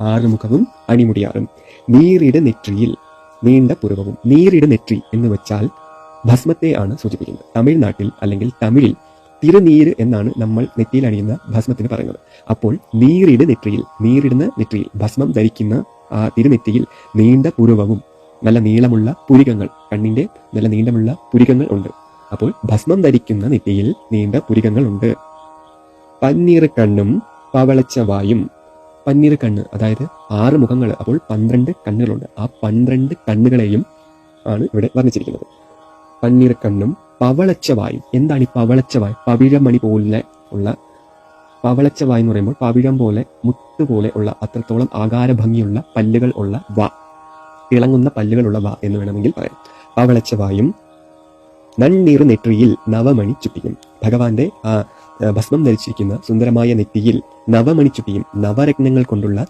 ആറുമുഖവും അണിമുടിയാറും. നീറിട നെറ്റിയിൽ നീണ്ട പുറവും നീറിട നെറ്റി എന്ന് വെച്ചാൽ ഭസ്മത്തെ ആണ് സൂചിപ്പിക്കുന്നത്. തമിഴ്നാട്ടിൽ അല്ലെങ്കിൽ തമിഴിൽ തിരുനീര് എന്നാണ് നമ്മൾ നെറ്റിയിൽ അണിയുന്ന ഭസ്മത്തിന് പറയുന്നത്. അപ്പോൾ നീറിട നെറ്റിയിൽ നീറിടുന്ന നെറ്റിയിൽ ഭസ്മം ധരിക്കുന്ന ആ തിരുനെറ്റിയിൽ നീണ്ട പുരവവും നല്ല നീളമുള്ള പുരികങ്ങൾ കണ്ണിന്റെ നല്ല നീളമുള്ള പുരികങ്ങൾ ഉണ്ട്. അപ്പോൾ ഭസ്മം ധരിക്കുന്ന നെറ്റിയിൽ നീണ്ട പുരികങ്ങൾ ഉണ്ട്. പന്നീർ കണ്ണും പവളച്ചവായും പന്നീർ കണ്ണ് അതായത് ആറ് മുഖങ്ങൾ അപ്പോൾ പന്ത്രണ്ട് കണ്ണുകളുണ്ട്. ആ പന്ത്രണ്ട് കണ്ണുകളെയും ആണ് ഇവിടെ വർണിച്ചിരിക്കുന്നത്. പന്നീർ കണ്ണും പവളച്ച വായും. എന്താണ് ഈ പവളച്ച വായ്? പവിഴമണി പോലെ ഉള്ള പവളച്ച വായ് എന്ന് പറയുമ്പോൾ പവിഴം പോലെ മുത്ത് പോലെ ഉള്ള അത്രത്തോളം ആകാര ഭംഗിയുള്ള പല്ലുകൾ ഉള്ള വ തിളങ്ങുന്ന പല്ലുകളുള്ള വ എന്ന് വേണമെങ്കിൽ പറയാം. പവളച്ച വായും നെറ്റിയിൽ നവമണി ചുറ്റിക്കും ഭഗവാന്റെ ആ, ഭസ്മം ധരിച്ചിരിക്കുന്ന സുന്ദരമായ നെറ്റിയിൽ നവമണിച്ചുട്ടിയും നവരത്നങ്ങൾ കൊണ്ടുള്ള